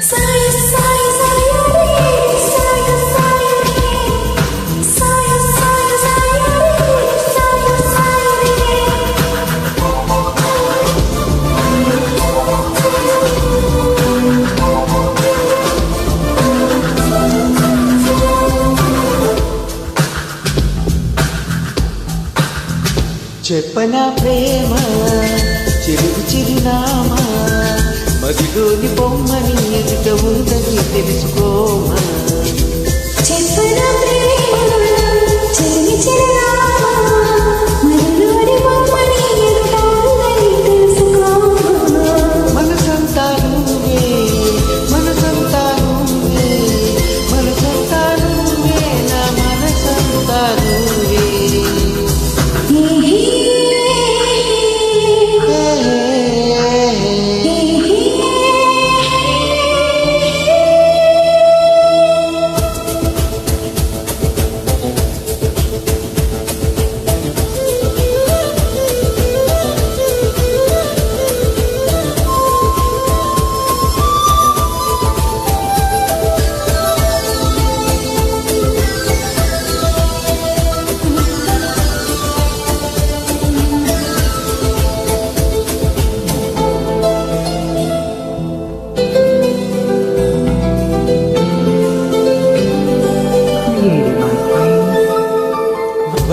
Sorry, sorry. చెప్పనా ప్రేమ?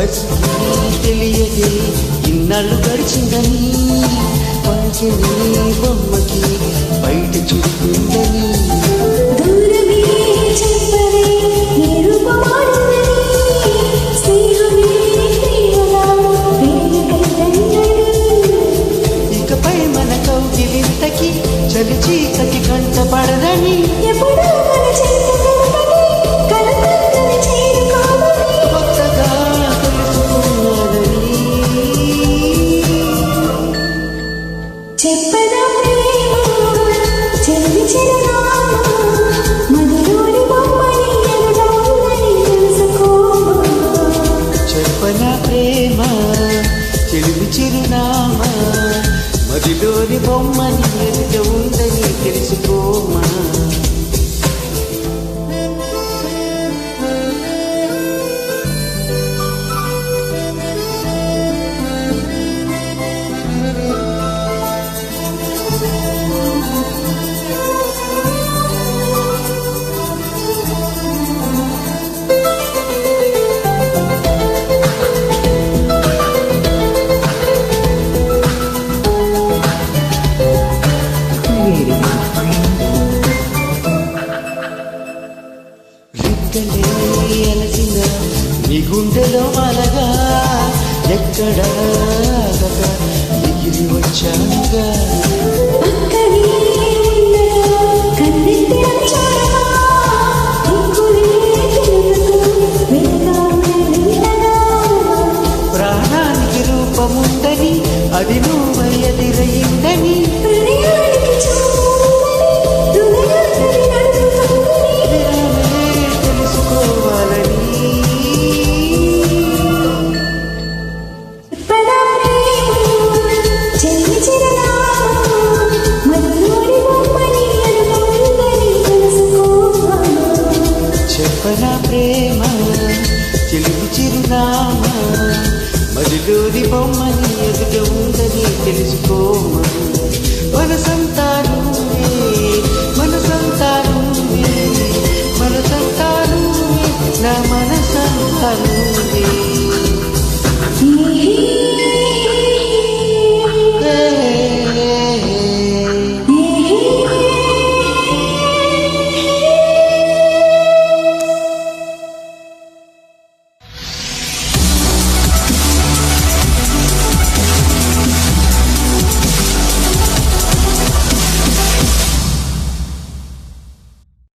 బస్కి తెలియదే. ఇన్నాళ్ళు గడిచిందని పంచని బొమ్మకి బయట చూపుతుందని దూరమే చెప్పవే నీ రూపమాడునని స్నేహమే ప్రియలా వేడుకైతన్నని ఇకపై మన కౌగిలింతకి చలి చీకటి కంట పడదని ఎప్పుడూ మన చెలిమి చిరునామా మదిలోని బొమ్మని ఎదుట ఉందని తెలుసుకోమా ఎక్కడ ఆగక ఎగిరి వచ్చానుగా ప్రేమ చెలుగు చిరునామ మధులోని బొమ్మని ఎదుట ఉందని తెలుసుకోమ? మన సంతానం మన సంతానం మన సంతానం నా మన సంతానం